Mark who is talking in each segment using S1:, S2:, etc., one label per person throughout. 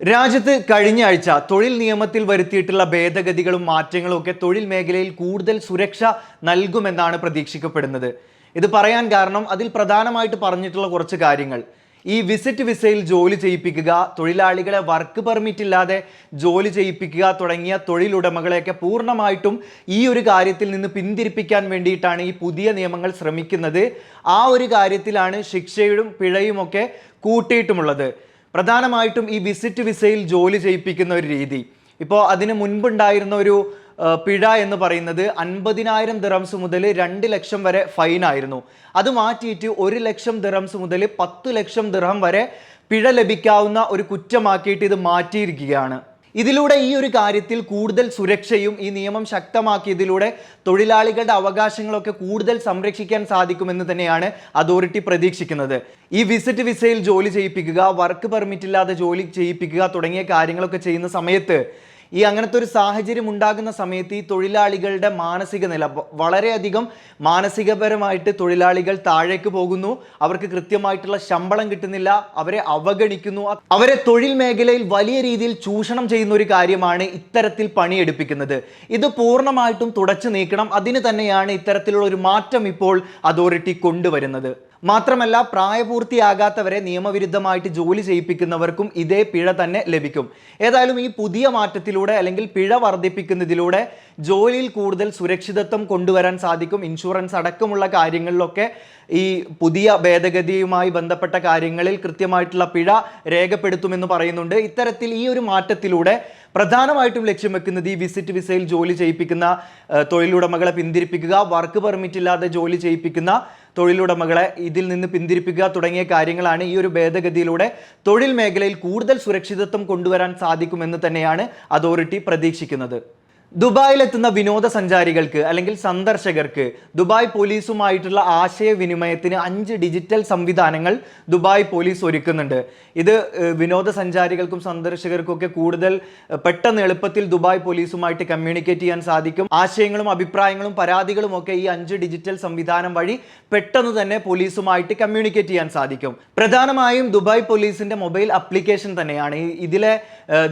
S1: രാജ്യത്ത് കഴിഞ്ഞ ആഴ്ച തൊഴിൽ നിയമത്തിൽ വരുത്തിയിട്ടുള്ള ഭേദഗതികളും മാറ്റങ്ങളും ഒക്കെ തൊഴിൽ മേഖലയിൽ കൂടുതൽ സുരക്ഷ നൽകുമെന്നാണ് പ്രതീക്ഷിക്കപ്പെടുന്നത്. ഇത് പറയാൻ കാരണം അതിൽ പ്രധാനമായിട്ട് പറഞ്ഞിട്ടുള്ള കുറച്ച് കാര്യങ്ങൾ. ഈ വിസിറ്റ് വിസയിൽ ജോലി ചെയ്യിപ്പിക്കുക തൊഴിലാളികളെ വർക്ക് പെർമിറ്റ് ഇല്ലാതെ ജോലി ചെയ്യിപ്പിക്കുക തുടങ്ങിയ തൊഴിലുടമകളെയൊക്കെ പൂർണമായിട്ടും ഈ ഒരു കാര്യത്തിൽ നിന്ന് പിന്തിരിപ്പിക്കാൻ വേണ്ടിയിട്ടാണ് ഈ പുതിയ നിയമങ്ങൾ ശ്രമിക്കുന്നത്. ആ ഒരു കാര്യത്തിലാണ് ശിക്ഷയും പിഴയും ഒക്കെ കൂട്ടിയിട്ടുമുള്ളത്. പ്രധാനമായിട്ടും ഈ വിസിറ്റ് വിസയിൽ ജോലി ചെയ്യിപ്പിക്കുന്ന ഒരു രീതി. ഇപ്പോൾ അതിന് മുൻപുണ്ടായിരുന്ന ഒരു പിഴ എന്ന് പറയുന്നത് അൻപതിനായിരം ദിറംസ് മുതൽ രണ്ട് ലക്ഷം വരെ ഫൈൻ ആയിരുന്നു. അത് മാറ്റിയിട്ട് ഒരു ലക്ഷം ദിറംസ് മുതൽ പത്ത് ലക്ഷം ദിറം വരെ പിഴ ലഭിക്കാവുന്ന ഒരു കുറ്റമാക്കിയിട്ട് ഇത് മാറ്റിയിരിക്കുകയാണ്. ഇതിലൂടെ ഈ ഒരു കാര്യത്തിൽ കൂടുതൽ സുരക്ഷയും ഈ നിയമം ശക്തമാക്കിയതിലൂടെ തൊഴിലാളികളുടെ അവകാശങ്ങളൊക്കെ കൂടുതൽ സംരക്ഷിക്കാൻ സാധിക്കുമെന്ന് തന്നെയാണ് അതോറിറ്റി പ്രതീക്ഷിക്കുന്നത്. ഈ വിസിറ്റ് വിസയിൽ ജോലി ചെയ്യിപ്പിക്കുക വർക്ക് പെർമിറ്റ് ഇല്ലാതെ ജോലി ചെയ്യിപ്പിക്കുക തുടങ്ങിയ കാര്യങ്ങളൊക്കെ ചെയ്യുന്ന സമയത്ത് ഈ അങ്ങനത്തെ ഒരു സാഹചര്യം ഉണ്ടാകുന്ന സമയത്ത് ഈ തൊഴിലാളികളുടെ മാനസിക നില വളരെയധികം മാനസികപരമായിട്ട് തൊഴിലാളികൾ താഴേക്ക് പോകുന്നു. അവർക്ക് കൃത്യമായിട്ടുള്ള ശമ്പളം കിട്ടുന്നില്ല. അവരെ അവഗണിക്കുന്നു. അവരെ തൊഴിൽ മേഖലയിൽ വലിയ രീതിയിൽ ചൂഷണം ചെയ്യുന്ന ഒരു കാര്യമാണ് ഇത്തരത്തിൽ പണിയെടുപ്പിക്കുന്നത്. ഇത് പൂർണമായിട്ടും തുടച്ചു നീക്കണം. അതിന് തന്നെയാണ് ഇത്തരത്തിലുള്ള ഒരു മാറ്റം ഇപ്പോൾ അതോറിറ്റി കൊണ്ടുവരുന്നത്. മാത്രമല്ല പ്രായപൂർത്തിയാകാത്തവരെ നിയമവിരുദ്ധമായിട്ട് ജോലി ചെയ്യിപ്പിക്കുന്നവർക്കും ഇതേ പിഴ തന്നെ ലഭിക്കും. ഏതായാലും ഈ പുതിയ മാറ്റത്തിലൂടെ അല്ലെങ്കിൽ പിഴ വർദ്ധിപ്പിക്കുന്നതിലൂടെ ജോലിയിൽ കൂടുതൽ സുരക്ഷിതത്വം കൊണ്ടുവരാൻ സാധിക്കും. ഇൻഷുറൻസ് അടക്കമുള്ള കാര്യങ്ങളിലൊക്കെ ഈ പുതിയ ഭേദഗതിയുമായി ബന്ധപ്പെട്ട കാര്യങ്ങളിൽ കൃത്യമായിട്ടുള്ള പിഴ രേഖപ്പെടുത്തുമെന്ന് പറയുന്നുണ്ട്. ഇത്തരത്തിൽ ഈ ഒരു മാറ്റത്തിലൂടെ പ്രധാനമായിട്ടും ലക്ഷ്യം വെക്കുന്നത് ഈ വിസിറ്റ് വിസയിൽ ജോലി ചെയ്യിപ്പിക്കുന്ന തൊഴിലുടമകളെ പിന്തിരിപ്പിക്കുക വർക്ക് പെർമിറ്റ് ഇല്ലാതെ ജോലി ചെയ്യിപ്പിക്കുന്ന തൊഴിലുടമകളെ ഇതിൽ നിന്ന് പിന്തിരിപ്പിക്കുക തുടങ്ങിയ കാര്യങ്ങളാണ് ഈ ഒരു ഭേദഗതിയിലൂടെ തൊഴിൽ മേഖലയിൽ കൂടുതൽ സുരക്ഷിതത്വം കൊണ്ടുവരാൻ സാധിക്കുമെന്ന് തന്നെയാണ് അതോറിറ്റി പ്രതീക്ഷിക്കുന്നത്. ദുബായിലെത്തുന്ന വിനോദസഞ്ചാരികൾക്ക് അല്ലെങ്കിൽ സന്ദർശകർക്ക് ദുബായ് പോലീസുമായിട്ടുള്ള ആശയവിനിമയത്തിന് അഞ്ച് ഡിജിറ്റൽ സംവിധാനങ്ങൾ ദുബായ് പോലീസ് ഒരുക്കുന്നുണ്ട്. ഇത് വിനോദസഞ്ചാരികൾക്കും സന്ദർശകർക്കും ഒക്കെ കൂടുതൽ പെട്ടെന്ന് എളുപ്പത്തിൽ ദുബായ് പോലീസുമായിട്ട് കമ്മ്യൂണിക്കേറ്റ് ചെയ്യാൻ സാധിക്കും. ആശയങ്ങളും അഭിപ്രായങ്ങളും പരാതികളും ഒക്കെ ഈ അഞ്ച് ഡിജിറ്റൽ സംവിധാനം വഴി പെട്ടെന്ന് തന്നെ പോലീസുമായിട്ട് കമ്മ്യൂണിക്കേറ്റ് ചെയ്യാൻ സാധിക്കും. പ്രധാനമായും ദുബായ് പോലീസിന്റെ മൊബൈൽ ആപ്ലിക്കേഷൻ തന്നെയാണ്. ഇതിലെ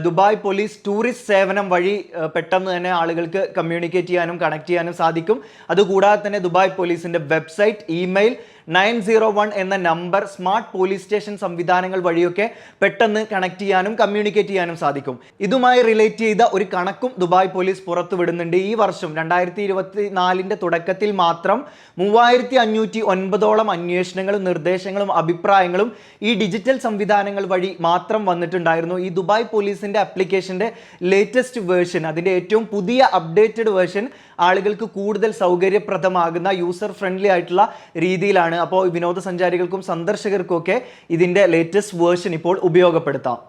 S1: ദുബായ് പോലീസ് ടൂറിസ്റ്റ് സേവനം വഴി പെട്ടെന്ന് തന്നെ ആളുകൾക്ക് കമ്മ്യൂണിക്കേറ്റ് ചെയ്യാനും കണക്ട് ചെയ്യാനും സാധിക്കും. അതുകൂടാതെ തന്നെ ദുബായ് പോലീസിന്റെ website email nine zero one എന്ന നമ്പർ സ്മാർട്ട് പോലീസ് സ്റ്റേഷൻ സംവിധാനങ്ങൾ വഴിയൊക്കെ പെട്ടെന്ന് കണക്ട് ചെയ്യാനും കമ്മ്യൂണിക്കേറ്റ് ചെയ്യാനും സാധിക്കും. ഇതുമായി റിലേറ്റ് ചെയ്ത ഒരു കണക്കും ദുബായ് പോലീസ് പുറത്തുവിടുന്നുണ്ട്. ഈ വർഷം രണ്ടായിരത്തി ഇരുപത്തി നാലിന്റെ തുടക്കത്തിൽ മാത്രം മൂവായിരത്തി അഞ്ഞൂറ്റി ഒൻപതോളം അന്വേഷണങ്ങളും നിർദ്ദേശങ്ങളും അഭിപ്രായങ്ങളും ഈ ഡിജിറ്റൽ സംവിധാനങ്ങൾ വഴി മാത്രം വന്നിട്ടുണ്ടായിരുന്നു. ഈ ദുബായ് പോലീസിന്റെ ആപ്ലിക്കേഷന്റെ ലേറ്റസ്റ്റ് വേർഷൻ അതിന്റെ ഏറ്റവും പുതിയ അപ്ഡേറ്റഡ് വേർഷൻ ആളുകൾക്ക് കൂടുതൽ സൗകര്യപ്രദമാകുന്ന യൂസർ ഫ്രണ്ട്ലി ആയിട്ടുള്ള രീതിയിലാണ് അപ്പോൾ വിനോദസഞ്ചാരികൾക്കും സന്ദർശകർക്കും ഒക്കെ ഇതിന്റെ ലേറ്റസ്റ്റ് വേർഷൻ ഇപ്പോൾ ഉപയോഗപ്പെടുത്താം.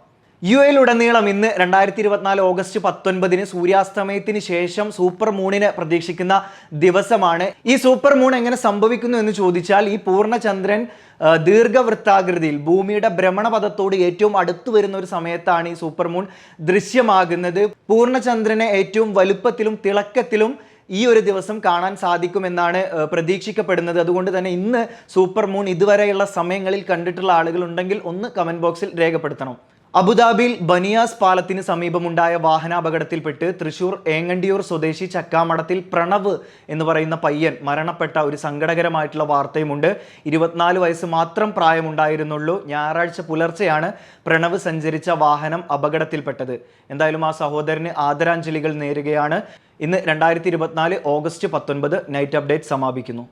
S1: യു എയിലുടനീളം ഇന്ന് രണ്ടായിരത്തി ഇരുപത്തിനാല് ഓഗസ്റ്റ് പത്തൊൻപതിന് സൂര്യാസ്തമയത്തിന് ശേഷം സൂപ്പർ മൂണിന് പ്രതീക്ഷിക്കുന്ന ദിവസമാണ്. ഈ സൂപ്പർ മൂൺ എങ്ങനെ സംഭവിക്കുന്നു എന്ന് ചോദിച്ചാൽ ഈ പൂർണചന്ദ്രൻ ദീർഘവൃത്താകൃതിയിൽ ഭൂമിയുടെ ഭ്രമണപഥത്തോട് ഏറ്റവും അടുത്തു വരുന്ന ഒരു സമയത്താണ് ഈ സൂപ്പർ മൂൺ ദൃശ്യമാകുന്നത്. പൂർണചന്ദ്രനെ ഏറ്റവും വലുപ്പത്തിലും തിളക്കത്തിലും ഈ ഒരു ദിവസം കാണാൻ സാധിക്കുമെന്നാണ് പ്രതീക്ഷിക്കപ്പെടുന്നത്. അതുകൊണ്ട് തന്നെ ഇന്ന് സൂപ്പർ മൂൺ ഇതുവരെയുള്ള സമയങ്ങളിൽ കണ്ടിട്ടുള്ള ആളുകൾ ഉണ്ടെങ്കിൽ ഒന്ന് കമന്റ് ബോക്സിൽ രേഖപ്പെടുത്തണം. അബുദാബിയിൽ ബനിയാസ് പാലത്തിന് സമീപമുണ്ടായ വാഹനാപകടത്തിൽപ്പെട്ട് തൃശൂർ ഏങ്ങണ്ടിയൂർ സ്വദേശി ചക്കാമടത്തിൽ പ്രണവ് എന്ന് പറയുന്ന പയ്യൻ മരണപ്പെട്ട ഒരു സങ്കടകരമായിട്ടുള്ള വാർത്തയുമുണ്ട്. ഇരുപത്തിനാല് വയസ്സ് മാത്രം പ്രായമുണ്ടായിരുന്നുള്ളൂ. ഞായറാഴ്ച പുലർച്ചെയാണ് പ്രണവ് സഞ്ചരിച്ച വാഹനം അപകടത്തിൽപ്പെട്ടത്. എന്തായാലും ആ സഹോദരന് ആദരാഞ്ജലികൾ നേരുകയാണ്. ഇന്ന് രണ്ടായിരത്തി ഇരുപത്തിനാല് ഓഗസ്റ്റ് പത്തൊൻപത് നൈറ്റ് അപ്ഡേറ്റ് സമാപിക്കുന്നു.